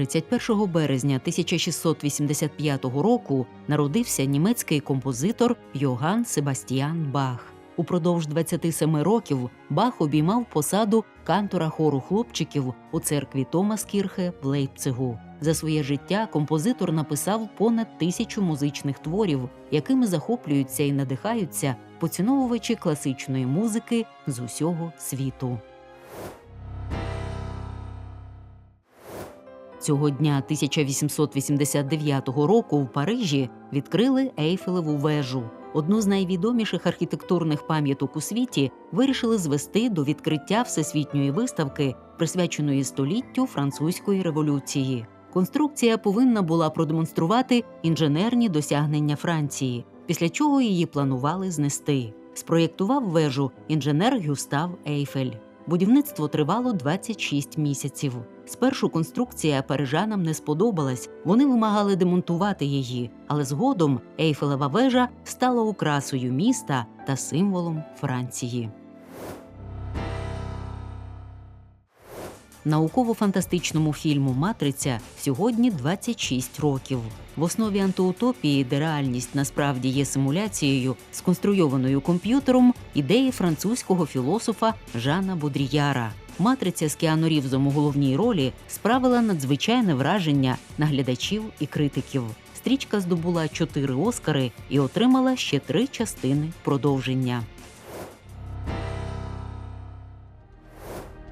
31 березня 1685 року народився німецький композитор Йоган Себастьян Бах. Упродовж 27 років Бах обіймав посаду кантора хору хлопчиків у церкві Томаскірхе в Лейпцигу. За своє життя композитор написав понад тисячу музичних творів, якими захоплюються і надихаються поціновувачі класичної музики з усього світу. Цього дня 1889 року в Парижі відкрили Ейфелеву вежу. Одну з найвідоміших архітектурних пам'яток у світі вирішили звести до відкриття всесвітньої виставки, присвяченої століттю французької революції. Конструкція повинна була продемонструвати інженерні досягнення Франції, після чого її планували знести. Спроєктував вежу інженер Гюстав Ейфель. Будівництво тривало 26 місяців. Спершу конструкція парижанам не сподобалась, вони вимагали демонтувати її, але згодом Ейфелева вежа стала украсою міста та символом Франції. Науково-фантастичному фільму Матриця сьогодні 26 років. В основі антиутопії, де реальність насправді є симуляцією, сконструйованою комп'ютером, ідеї французького філософа Жана Бодріяра. Матриця з Кіану Рівзом у головній ролі справила надзвичайне враження на глядачів і критиків. Стрічка здобула чотири оскари і отримала ще три частини продовження.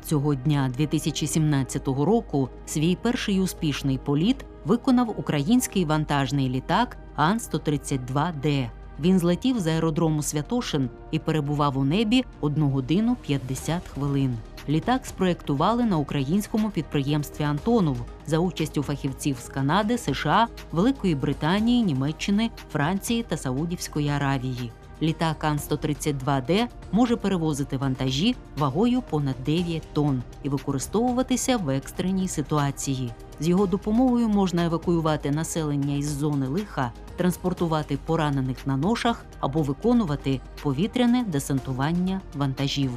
Цього дня 2017 року свій перший успішний політ виконав український вантажний літак Ан-132Д. Він злетів з аеродрому Святошин і перебував у небі 1 годину 50 хвилин. Літак спроєктували на українському підприємстві Антонов за участю фахівців з Канади, США, Великої Британії, Німеччини, Франції та Саудівської Аравії. Літак Ан-132Д може перевозити вантажі вагою понад 9 тонн і використовуватися в екстреній ситуації. З його допомогою можна евакуювати населення із зони лиха, транспортувати поранених на ношах або виконувати повітряне десантування вантажів.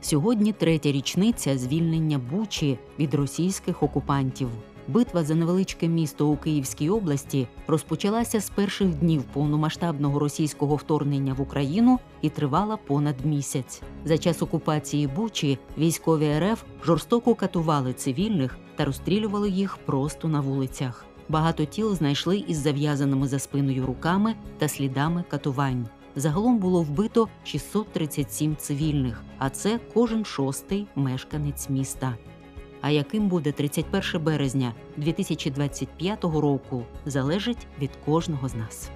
Сьогодні третя річниця звільнення Бучі від російських окупантів. Битва за невеличке місто у Київській області розпочалася з перших днів повномасштабного російського вторгнення в Україну і тривала понад місяць. За час окупації Бучі військові РФ жорстоко катували цивільних та розстрілювали їх просто на вулицях. Багато тіл знайшли із зав'язаними за спиною руками та слідами катувань. Загалом було вбито 637 цивільних, а це кожен шостий мешканець міста. А яким буде 31 березня 2025 року, залежить від кожного з нас.